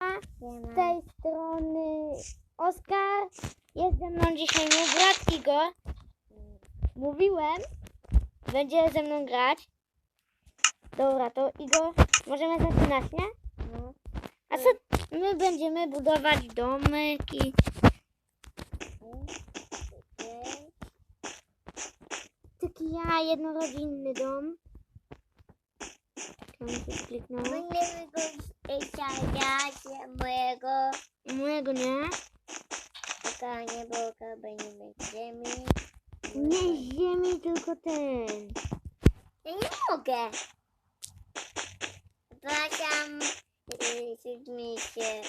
Z tej strony Oskar. Jest ze mną dzisiaj mój brat Igor. Mówiłem, będzie ze mną grać. Dobra, to Igor, możemy zaczynać, nie? No. A co my będziemy budować domek i... Okej. Taki ja, jednorodzinny dom. Się kliknęło. Będziemy go ściągać mojego Mojego nie. pokanie boka będziemy ziemi. Nie z ziemi, tylko ten. Ja nie mogę. Przepraszam, yy, coś mi się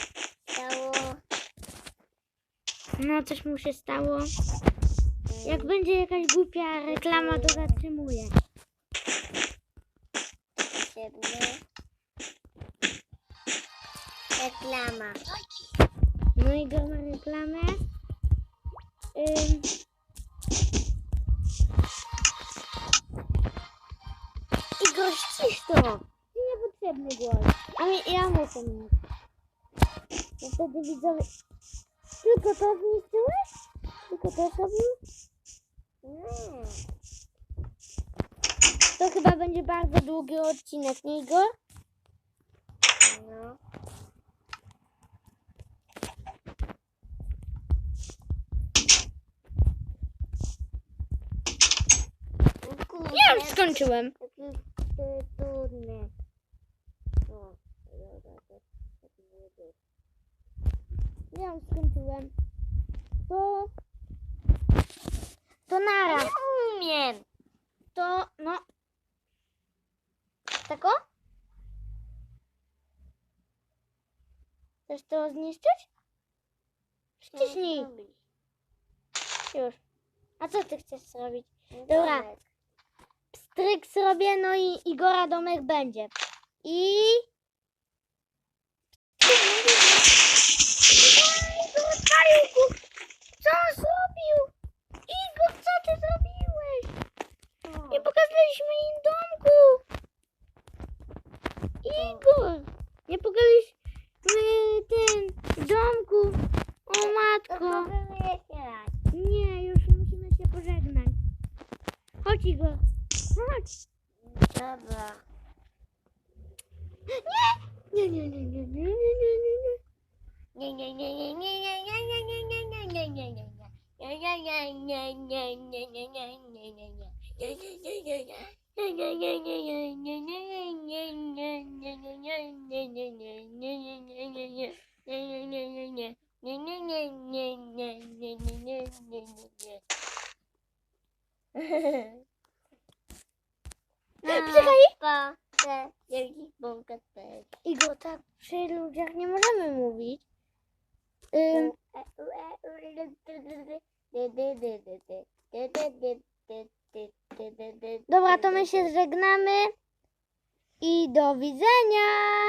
stało. No, coś mu się stało. Jak będzie jakaś głupia reklama, to zatrzymuję. Potrzebny. Reklama. No i go ma reklamę. Ym. Igor, ścisz to! Niepotrzebny głos. A mi, ja muszę mieć. No wtedy widzowie... Tylko to zniszczyłeś? Tylko to zrobił? Nie. To chyba będzie bardzo długi odcinek, nie Igor? No. Ja już skończyłem. E, tak być. Ja już skończyłem. To... To nara. Nie umiem. To, no... Tako? Chcesz to zniszczyć? Wciśnij. Już. A co ty chcesz zrobić? Dobra. Domek. Pstryk zrobię, no i Igora domek będzie. I... Igor, Kajuku! Co on zrobił? Igor, co ty zrobiłeś? Nie pokazaliśmy im domku! Igor! Nie pokazaliśmy ten domku! O matko! Nie, już musimy się pożegnać. Chodź Igor. Chodź. Dobra. Nie! Nie, nie, nie, nie, nie, nie, nie, nie, nie. Nie, nie, nie, nie, nie, nie, nie, nie, nie, nie, nie, nie, nie, nie. Nie, nie, nie, nie, nie, nie, nie, nie, nie, nie, nie. Nie, nie, nie, nie, nie. Nie, nie, nie, nie, nie, nie, nie, nie, nie, nie, nie, nie, nie, nie, nie. No, I go tak przy ludziach nie możemy mówić. Dobra, to my się żegnamy i do widzenia!